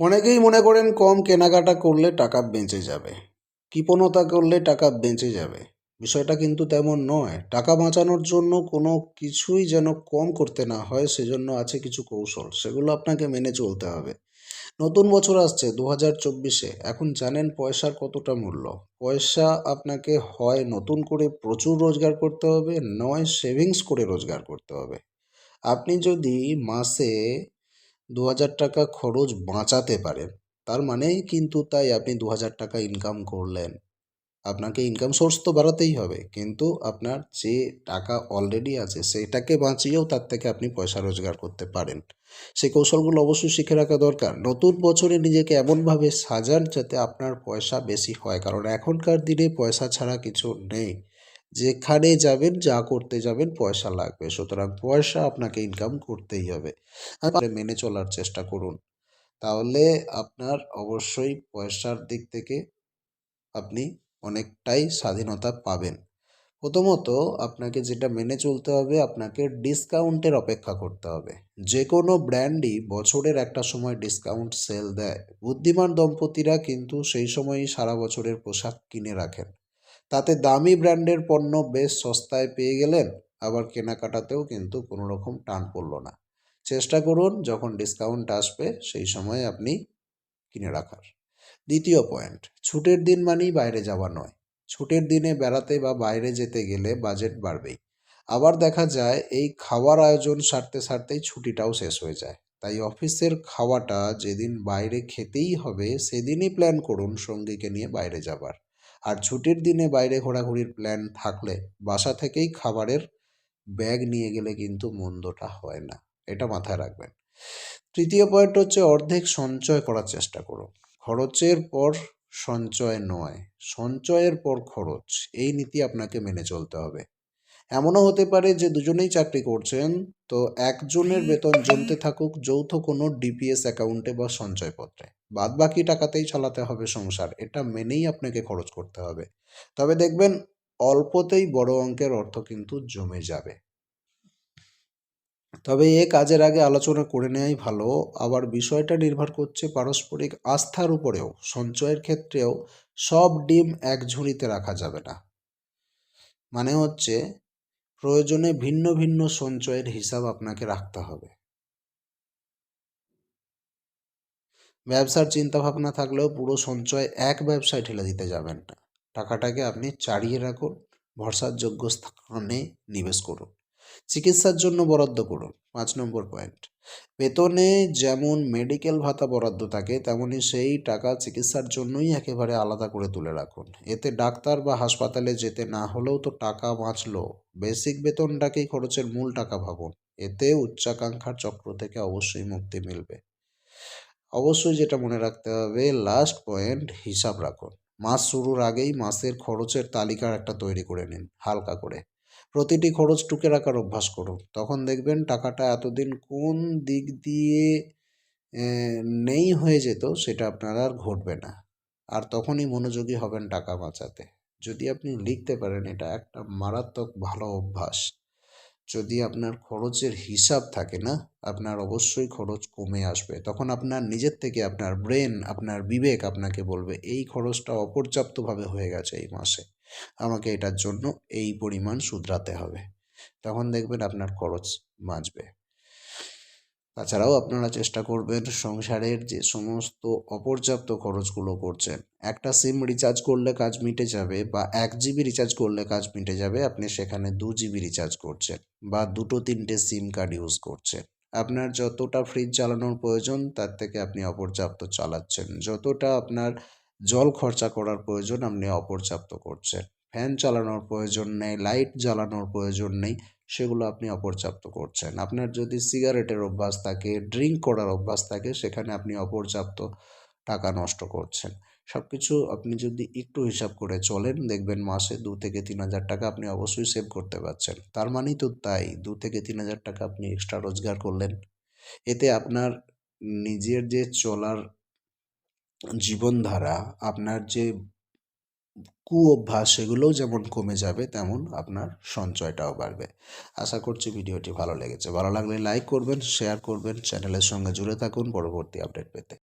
অনেকেই মনে করেন কম কেনাকাটা করলে টাকা বেঁচে যাবে। কৃপণতা করলে টাকা বেঁচে যাবে। বিষয়টা কিন্তু তেমন নয়। টাকা বাঁচানোর জন্য কোনো কিছুই যেন কম করতে না হয়, সেজন্য আছে কিছু কৌশল। সেগুলো আপনাকে মেনে চলতে হবে। নতুন বছর আসছে দু হাজার চব্বিশে। এখন জানেন পয়সার কতটা মূল্য। পয়সা আপনাকে হয় নতুন করে প্রচুর রোজগার করতে হবে, নয় সেভিংস করে রোজগার করতে হবে। আপনি যদি মাসে দু হাজার টাকা খরচ বাঁচাতে পারেন তার মানেই কিন্তু তাই আপনি দু হাজার টাকা ইনকাম করলেন। আপনাকে ইনকাম সোর্স তো বাড়াতেই হবে। কিন্তু আপনার যে টাকা অলরেডি আছে, সেটাকে বাঁচিয়েও তার থেকে আপনি পয়সা রোজগার করতে পারেন। সেই কৌশলগুলো অবশ্যই শিখে রাখা দরকার। নতুন বছরে নিজেকে এমনভাবে সাজান যাতে আপনার পয়সা বেশি হয়। কারণ এখনকার দিনে পয়সা ছাড়া কিছু নেই। যেখানে যাবেন, যা করতে যাবেন, পয়সা লাগবে। সুতরাং পয়সা আপনাকে ইনকাম করতেই হবে। আর মেনে চলার চেষ্টা করুন। তাহলে আপনার অবশ্যই পয়সার দিক থেকে আপনি অনেকটাই স্বাধীনতা পাবেন। প্রথমত আপনাকে যেটা মেনে চলতে হবে, আপনাকে ডিসকাউন্টের অপেক্ষা করতে হবে। যে কোনো ব্র্যান্ডই বছরের একটা সময় ডিসকাউন্ট সেল দেয়। বুদ্ধিমান দম্পতিরা কিন্তু সেই সময়ই সারা বছরের পোশাক কিনে রাখেন। তাতে দামি ব্র্যান্ডের পণ্য বেশ সস্তায় পেয়ে গেলেন, আবার কেনাকাটাতেও কিন্তু কোনো রকম টান পড়ল না। চেষ্টা করুন যখন ডিসকাউন্ট আসবে, সেই সময় আপনি কিনে রাখার। দ্বিতীয় পয়েন্ট, ছুটের দিন মানেই বাইরে যাওয়া নয়। ছুটের দিনে বেড়াতে বা বাইরে যেতে গেলে বাজেট বাড়বেই। আবার দেখা যায়, এই খাওয়ার আয়োজন সারতে সারতেই ছুটিটাও শেষ হয়ে যায়। তাই অফিসের খাওয়াটা যেদিন বাইরে খেতেই হবে, সেদিনই প্ল্যান করুন সঙ্গীকে নিয়ে বাইরে যাবার। আর ছুটির দিনে বাইরে ঘোরাঘুরির প্ল্যান থাকলে বাসা থেকেই খাবারের ব্যাগ নিয়ে গেলে কিন্তু মন্দটা হয় না। এটা মাথায় রাখবেন। তৃতীয় পয়েন্ট হচ্ছে অর্ধেক সঞ্চয় করার চেষ্টা করো খরচের পর সঞ্চয় নয়, সঞ্চয়ের পর খরচ। এই নীতি আপনাকে মেনে চলতে হবে। এমনও হতে পারে যে দুজনেই চাকরি করছেন, তো একজনের বেতন জমতে থাকুক যৌথ কোনো ডিপিএস অ্যাকাউন্টে বা সঞ্চয়পত্রে। বাদ বাকি টাকাতেই চালাতে হবে সংসার, এটা মেনেই আপনাকে খরচ করতে হবে। তবে দেখবেন, অল্পতেই বড় অঙ্কের অর্থ কিন্তু জমে যাবে। তবে এ কাজের আগে আলোচনা করে নেওয়াই ভালো। আবার বিষয়টা নির্ভর করছে পারস্পরিক আস্থার উপরেও, সঞ্চয়ের ক্ষেত্রেও সব ডিম এক ঝুড়িতে রাখা যাবে না। মানে হচ্ছে প্রয়োজনে ভিন্ন ভিন্ন সঞ্চয়ের হিসাব আপনাকে রাখতে হবে। ব্যবসার চিন্তাভাবনা থাকলেও পুরো সঞ্চয় এক ব্যবসায় ঠেলে দিতে যাবেন না। টাকাটাকে আপনি চাড়িয়ে রাখুন, ভরসার যোগ্য স্থানে নিবেশ করুন। চিকিৎসার জন্য বরাদ্দ করুন। পাঁচ নম্বর পয়েন্ট বেতনে যেমন মেডিকেল ভাতা বরাদ্দ থাকে, তেমনি সেই টাকা চিকিৎসার জন্যই একেবারে আলাদা করে তুলে রাখুন। এতে ডাক্তার বা হাসপাতালে যেতে না হলেও তো টাকা বাঁচলো। বেসিক বেতনটাকেই খরচের মূল টাকা ভাবুন। এতে উচ্চাকাঙ্ক্ষার চক্র থেকে অবশ্যই মুক্তি মিলবে। অবশ্যই যেটা মনে রাখতে হবে লাস্ট পয়েন্ট হিসাব রাখুন। মাস শুরুর আগেই মাসের খরচের তালিকার একটা তৈরি করে নিন, হালকা করে। প্রতিটি খরচ টুকে রাখার অভ্যাস করুন। তখন দেখবেন টাকাটা এতদিন কোন দিক দিয়ে নেই হয়ে যেত সেটা আপনার আর ঘটবে না। আর তখনই মনোযোগী হবেন টাকা বাঁচাতে। যদি আপনি লিখতে পারেন, এটা একটা মারাত্মক ভালো অভ্যাস। যদি আপনার খরচের হিসাব থাকে না, আপনার অবশ্যই খরচ কমে আসবে। তখন আপনার নিজের থেকে আপনার ব্রেন, আপনার বিবেক আপনাকে বলবে, এই খরচটা অপর্যাপ্তভাবে হয়ে গেছে এই মাসে। আমাকে এটার জন্য এই পরিমাণ শুধরাতে হবে। তখন দেখবেন আপনার খরচ বাঁচবে। তাছাড়াও আপনারা চেষ্টা করবেন সংসারের যে সমস্ত অপর্যাপ্ত খরচগুলো করছেন, একটা সিম রিচার্জ করলে কাজ মিটে যাবে বা এক জিবি রিচার্জ করলে কাজ মিটে যাবে, আপনি সেখানে দু জিবি রিচার্জ করছেন বা দুটো তিনটে সিম কার্ড ইউজ করছেন। আপনার যতটা ফ্রিজ চালানোর প্রয়োজন, তার থেকে আপনি অপর্যাপ্ত চালাচ্ছেন। যতটা আপনার জল খরচা করার প্রয়োজন আপনি অপর্যাপ্ত করছেন। ফ্যান চালানোর প্রয়োজন নেই, লাইট জ্বালানোর প্রয়োজন নেই, সেগুলো আপনি অপর্যাপ্ত করছেন। আপনার যদি সিগারেটের অভ্যাস থাকে ড্রিঙ্ক করার অভ্যাস থাকে, সেখানে আপনি অপর্যাপ্ত টাকা নষ্ট করছেন। সব কিছু আপনি যদি একটু হিসাব করে চলেন, দেখবেন মাসে দু থেকে তিন হাজার টাকা আপনি অবশ্যই সেভ করতে পারছেন। তার মানেই তো তাই, দু থেকে তিন হাজার টাকা আপনি এক্সট্রা রোজগার করলেন। এতে আপনার নিজের যে চলার জীবনধারা, আপনার যে কু অভ্যাস সেগুলোও যেমন কমে যাবে, তেমন আপনার সঞ্চয়টাও বাড়বে। আশা করছি ভিডিওটি ভালো লেগেছে। ভালো লাগলে লাইক করবেন শেয়ার করবেন চ্যানেলের সঙ্গে জুড়ে থাকুন। পরবর্তী আপডেট পেতে।